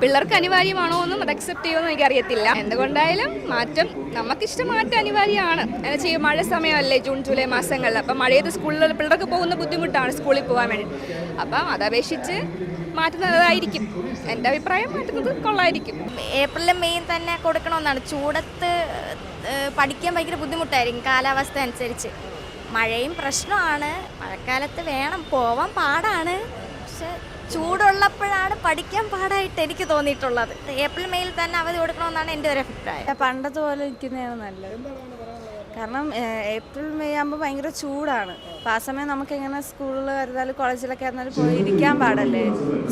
പിള്ളേർക്ക് അനിവാര്യമാണോ എന്നും അത് അക്സെപ്റ്റ് എനിക്ക് അറിയത്തില്ല. എന്തുകൊണ്ടായാലും മാറ്റം നമുക്കിഷ്ടം മാറ്റം അനിവാര്യമാണ്. എന്ന് ചെയ്യും മഴ സമയമല്ലേ ജൂൺ ജൂലൈ മാസങ്ങളിൽ. അപ്പം മഴയത് സ്കൂളിൽ പിള്ളേർക്ക് പോകുന്ന ബുദ്ധിമുട്ടാണ് സ്കൂളിൽ പോകാൻ വേണ്ടി. അപ്പം അതപേക്ഷിച്ച് മാറ്റുന്നതായിരിക്കും എന്റെ അഭിപ്രായം മാറ്റുന്നത് കൊള്ളായിരിക്കും. ഏപ്രിലും മെയ്യും തന്നെ കൊടുക്കണമെന്നാണ്. ചൂടത്ത് പഠിക്കാൻ ഭയങ്കര ബുദ്ധിമുട്ടായിരിക്കും കാലാവസ്ഥ അനുസരിച്ച്. മഴയും പ്രശ്നമാണ് മഴക്കാലത്ത് വേണം. പോവാൻ പാടാണ്. പക്ഷെ ചൂടുള്ളപ്പോഴാണ് പഠിക്കാൻ പാടായിട്ട് എനിക്ക് തോന്നിയിട്ടുള്ളത്. ഏപ്രിൽ മെയ്യിൽ തന്നെ അവധി കൊടുക്കണമെന്നാണ് എന്റെ ഒരു അഭിപ്രായം. പണ്ടത്തെ പോലെ ഇരിക്കുന്നതാണ് നല്ലത്. കാരണം ഏപ്രിൽ മെയ് ആകുമ്പോൾ ഭയങ്കര ചൂടാണ്. അപ്പം ആ സമയം നമുക്ക് എങ്ങനെ സ്കൂളിൽ വരുന്നാലും കോളേജിലൊക്കെ ആയിരുന്നാലും പോയി ഇരിക്കാൻ പാടല്ലേ?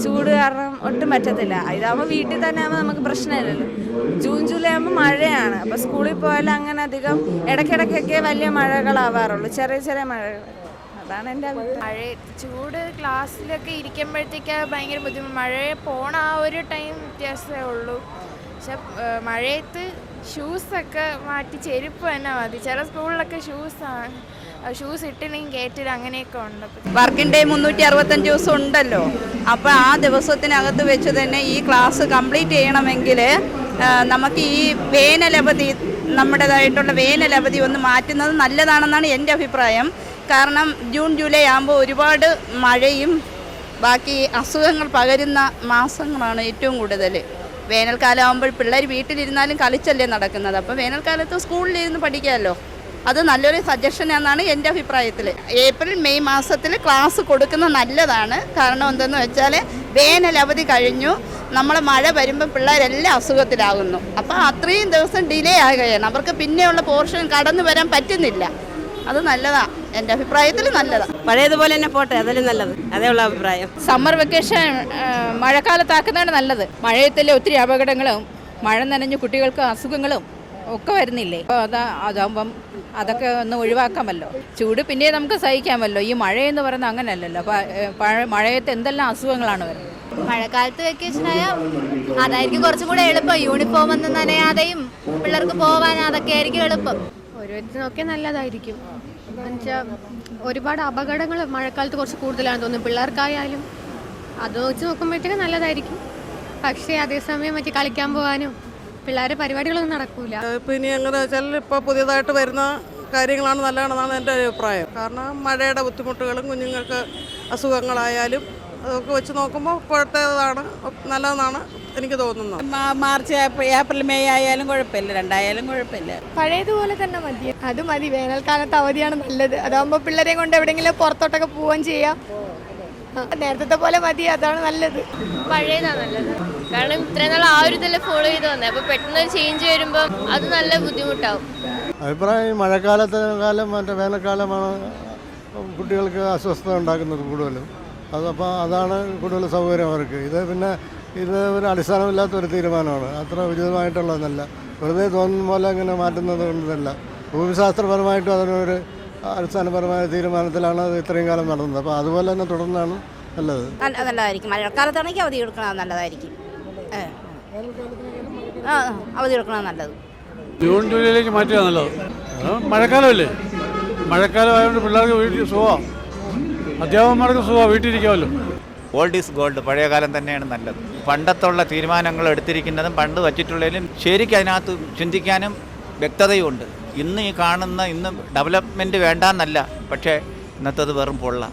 ചൂട് കാരണം ഒട്ടും പറ്റത്തില്ല. ഇതാകുമ്പോൾ വീട്ടിൽ തന്നെ ആകുമ്പോൾ നമുക്ക് പ്രശ്നമില്ലല്ലോ. ജൂൺ ജൂലൈ ആകുമ്പോൾ മഴയാണ്. അപ്പോൾ സ്കൂളിൽ പോയാലും അങ്ങനെ അധികം ഇടയ്ക്കിടയ്ക്കൊക്കെ വലിയ മഴകളാവാറുള്ളൂ. ചെറിയ ചെറിയ മഴകൾ. അതാണ് എന്റെ മഴ ചൂട് ക്ലാസ്സിലൊക്കെ ഇരിക്കുമ്പോഴത്തേക്ക് ഭയങ്കര ബുദ്ധിമുട്ട്. മഴ പോണ ആ ഒരു ടൈം വ്യത്യാസമേ ഉള്ളൂ. പക്ഷെ മഴയത്ത് ഷൂസൊക്കെ മാറ്റി ചെരുപ്പ് തന്നെ മതി. ചില സ്കൂളിലൊക്കെ ഷൂസാണ് ഷൂസ് ഇട്ടില്ലെങ്കിൽ കയറ്റില്ല അങ്ങനെയൊക്കെ ഉണ്ട്. വർക്കിംഗ് ഡേ മുന്നൂറ്റി അറുപത്തഞ്ച് ദിവസം ഉണ്ടല്ലോ. അപ്പോൾ ആ ദിവസത്തിനകത്ത് വെച്ച് തന്നെ ഈ ക്ലാസ് കംപ്ലീറ്റ് ചെയ്യണമെങ്കിൽ നമുക്ക് ഈ വേനലവധി നമ്മുടേതായിട്ടുള്ള വേനലവധി ഒന്ന് മാറ്റുന്നത് നല്ലതാണെന്നാണ് എന്റെ അഭിപ്രായം. കാരണം ജൂൺ ജൂലൈ ആകുമ്പോൾ ഒരുപാട് മഴയും ബാക്കി അസുഖങ്ങൾ പകരുന്ന മാസങ്ങളാണ് ഏറ്റവും കൂടുതൽ. വേനൽക്കാലം ആകുമ്പോൾ പിള്ളേർ വീട്ടിലിരുന്നാലും കളിച്ചല്ലേ നടക്കുന്നത്. അപ്പോൾ വേനൽക്കാലത്ത് സ്കൂളിലിരുന്ന് പഠിക്കാമല്ലോ. അത് നല്ലൊരു സജഷൻ എന്നാണ് എന്റെ അഭിപ്രായത്തിൽ. ഏപ്രിൽ മെയ് മാസത്തിൽ ക്ലാസ് കൊടുക്കുന്നത് നല്ലതാണ്. കാരണം എന്തെന്ന് വെച്ചാൽ വേനൽ അവധി കഴിഞ്ഞു. നമ്മൾ മഴ വരുമ്പോൾ പിള്ളേരെല്ലാം അസുഖത്തിലാകുന്നു. അപ്പോൾ അത്രയും ദിവസം ഡിലേ ആകുകയാണ്. അവർക്ക് പിന്നെയുള്ള പോർഷൻ കടന്നു വരാൻ പറ്റുന്നില്ല. അത് നല്ലതാ. എന്റെ അഭിപ്രായത്തിൽ നല്ലതാ. പഴയതുപോലെ തന്നെ പോട്ടെ അതിലും നല്ലത്. അതേ ഉള്ള അഭിപ്രായം. സമ്മർ വെക്കേഷൻ മഴക്കാലത്താക്കുന്നതാണ് നല്ലത്. മഴയത്തിലെ ഒത്തിരി അപകടങ്ങളും മഴ നനഞ്ഞ് കുട്ടികൾക്ക് അസുഖങ്ങളും ഒക്കെ വരുന്നില്ലേ? അപ്പോൾ അതാ അതാകുമ്പം അതൊക്കെ ഒന്ന് ഒഴിവാക്കാമല്ലോ. ചൂട് പിന്നെ നമുക്ക് സഹിക്കാമല്ലോ. ഈ മഴയെന്ന് പറയുന്നത് അങ്ങനെയല്ലല്ലോ. മഴയത്ത് എന്തെല്ലാം അസുഖങ്ങളാണ് വരുന്നത്? മഴക്കാലത്ത് വെക്കേഷൻ ആയാൽ അതായിരിക്കും കുറച്ചും കൂടെ എളുപ്പം. യൂണിഫോം ഒന്നും നനയാതെയും പിള്ളേർക്ക് പോവാൻ അതൊക്കെ ആയിരിക്കും എളുപ്പം. ഓരോരുത്തരൊക്കെ നല്ലതായിരിക്കും. എന്നുവെച്ചാൽ ഒരുപാട് അപകടങ്ങൾ മഴക്കാലത്ത് കുറച്ച് കൂടുതലാണ് തോന്നുന്നു. പിള്ളേർക്കായാലും അത് വെച്ച് നോക്കുമ്പോഴത്തേക്ക് നല്ലതായിരിക്കും. പക്ഷേ അതേസമയം മറ്റേ കളിക്കാൻ പോകാനും പിള്ളേരെ പരിപാടികളൊന്നും നടക്കൂല. ഇനി എങ്ങനെ വെച്ചാൽ ഇപ്പോൾ പുതിയതായിട്ട് വരുന്ന കാര്യങ്ങളാണ് നല്ലതാണെന്നാണ് എന്റെ അഭിപ്രായം. കാരണം മഴയുടെ ബുദ്ധിമുട്ടുകളും കുഞ്ഞുങ്ങൾക്ക് അസുഖങ്ങളായാലും അതൊക്കെ വെച്ച് നോക്കുമ്പോൾ ഇപ്പോഴത്തേതാണ് നല്ലതെന്നാണ് എനിക്ക് തോന്നുന്നു. മാർച്ച് ഏപ്രിൽ മെയ് ആയാലും കുഴപ്പമില്ല. രണ്ടായാലും കുഴപ്പമില്ല. പഴയതുപോലെ തന്നെ മതി. അത് മതി. വേനൽക്കാലത്ത് അവധിയാണ് നല്ലത്. അതാകുമ്പോൾ പിള്ളേരെ കൊണ്ട് എവിടെയെങ്കിലും പുറത്തോട്ടൊക്കെ പോവുകയും ചെയ്യാം. നേരത്തെ പോലെ മതി. അതാണ് നല്ലത്. പഴയതാണ് നല്ലത്. കാരണം ഇത്രയും നാൾ ആ ഒരു ഇതല്ലേ ഫോളോ ചെയ്ത് വന്നത് അപ്പൊ പെട്ടെന്ന് ചേഞ്ച് വരുമ്പോൾ അത് നല്ല ബുദ്ധിമുട്ടാവും. അഭിപ്രായം മഴക്കാലത്തെ കാലം മറ്റേ വേനൽക്കാലമാണ് കുട്ടികൾക്ക് അസ്വസ്ഥത ഉണ്ടാക്കുന്നത് കൂടുതലും. അതപ്പോൾ അതാണ് കൂടുതൽ സൗകര്യം അവർക്ക്. ഇത് പിന്നെ ഇത് ഒരു അടിസ്ഥാനമില്ലാത്ത ഒരു തീരുമാനമാണ്. അത്ര ഉചിതമായിട്ടുള്ളതല്ല. വെറുതെ തോന്നുന്ന പോലെ ഇങ്ങനെ മാറ്റുന്നത് കൊണ്ടല്ല. ഭൂമിശാസ്ത്രപരമായിട്ടും അതിനൊരു അടിസ്ഥാനപരമായ തീരുമാനത്തിലാണ് അത് ഇത്രയും കാലം നടന്നത്. അപ്പോൾ അതുപോലെ തന്നെ തുടർന്നാണ് നല്ലത്. നല്ല നല്ലതായിരിക്കും. മഴക്കാലത്താണെങ്കിൽ അവധി കൊടുക്കണത് നല്ലതായിരിക്കും. ആ, അവധി കൊടുക്കണത് നല്ലത്. ജൂൺ ജൂലൈയിലേക്ക് മാറ്റുക നല്ലത്. മഴക്കാലമല്ലേ? മഴക്കാലം ആയതുകൊണ്ട് പിള്ളേർക്ക് വീട്ടിൽ സുഖമാണ് അധ്യാപകന്മാർക്ക് സുഖമാണ് വീട്ടിലിരിക്കാമല്ലോ. ഓൾഡ് ഈസ് ഗോൾഡ് പഴയ കാലം തന്നെയാണ് നല്ലത്. പണ്ടത്തുള്ള തീരുമാനങ്ങൾ എടുത്തിരിക്കുന്നതും പണ്ട് വച്ചിട്ടുള്ളതിലും ശരിക്കും അതിനകത്ത് ചിന്തിക്കാനും വ്യക്തതയുമുണ്ട് ഇന്ന് ഈ കാണുന്ന ഇന്ന് ഡെവലപ്മെന്റ് വേണ്ടാന്നല്ല. പക്ഷേ ഇന്നത്തത് വെറും പൊള്ള.